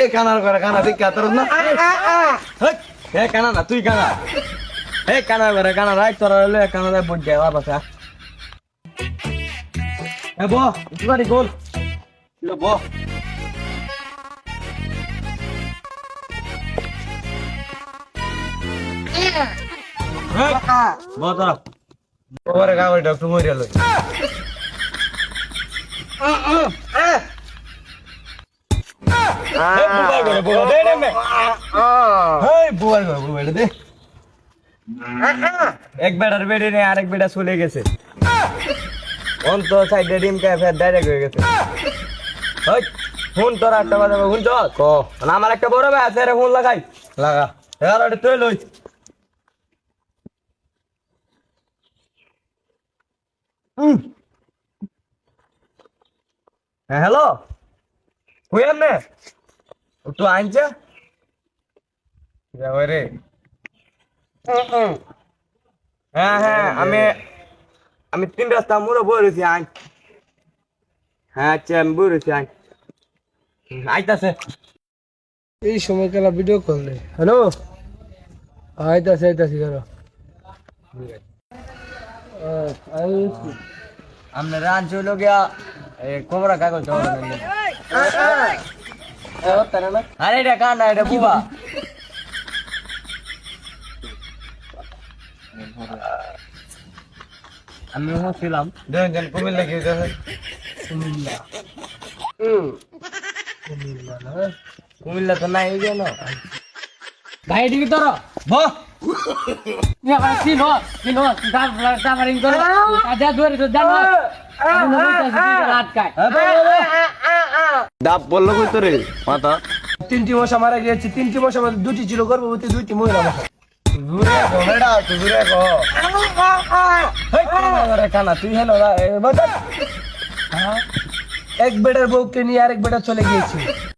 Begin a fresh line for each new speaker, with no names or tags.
এ কানার করে কানা তুই কাতর না। এ কানা না তুই কানা। এ কানা করে কানা রাই তোর হলে কানা রাই বই দেওয়া বাসা এ বো তুই গোল লো বো বো তোরা। ওরে গাওয়ার ডক্টর মরিয়া লই। হেই, দে রে মে হেই দে। এক বেটার বেডে নেই আরেক বেটা চলে গেছে। অন্ত সাইডে ডিম খায় ফের ডাইরেক্ট হয়ে গেছে। ওই ফোন তোর একটা কথা ফোন চল ক? আমার একটা বড় ভাই আছে রে ফোন লাগাই। লাগা। তুই লই। হ্যাঁ হ্যালো? কই আনে একটু আনছে যাবে রে হ্যাঁ হ্যাঁ আমি আমি তিন রাস্তা মুড়ো বলেছি আই হ্যাঁ আচ্ছা আমি বলেছি আই আইতাছে
এই সময় কেলা ভিডিও করলে হ্যালো আইতাছে আইতাছি ধরো
আমরা রান চলো গিয়া এ কোবরা কাগজ আরে এটা কান্না এটা বুবা। আমি হচ্ছিলাম দুজন কুমিল্লা কি কুমিল্লা। কুমিল্লা তো নাই জন্য
ভাই এদিকে ধরো। জানো আটকায়
কই তোরে? মাথা।
তিনটি মশা মারা গিয়েছে, তিনটি মশা মধ্যে দুটি ছিল গর্ভবতী, দুইটি মহিলা মশা
তুই হেলো
এক বেটার বউকে নিয়ে আরেক বেটা চলে গিয়েছে।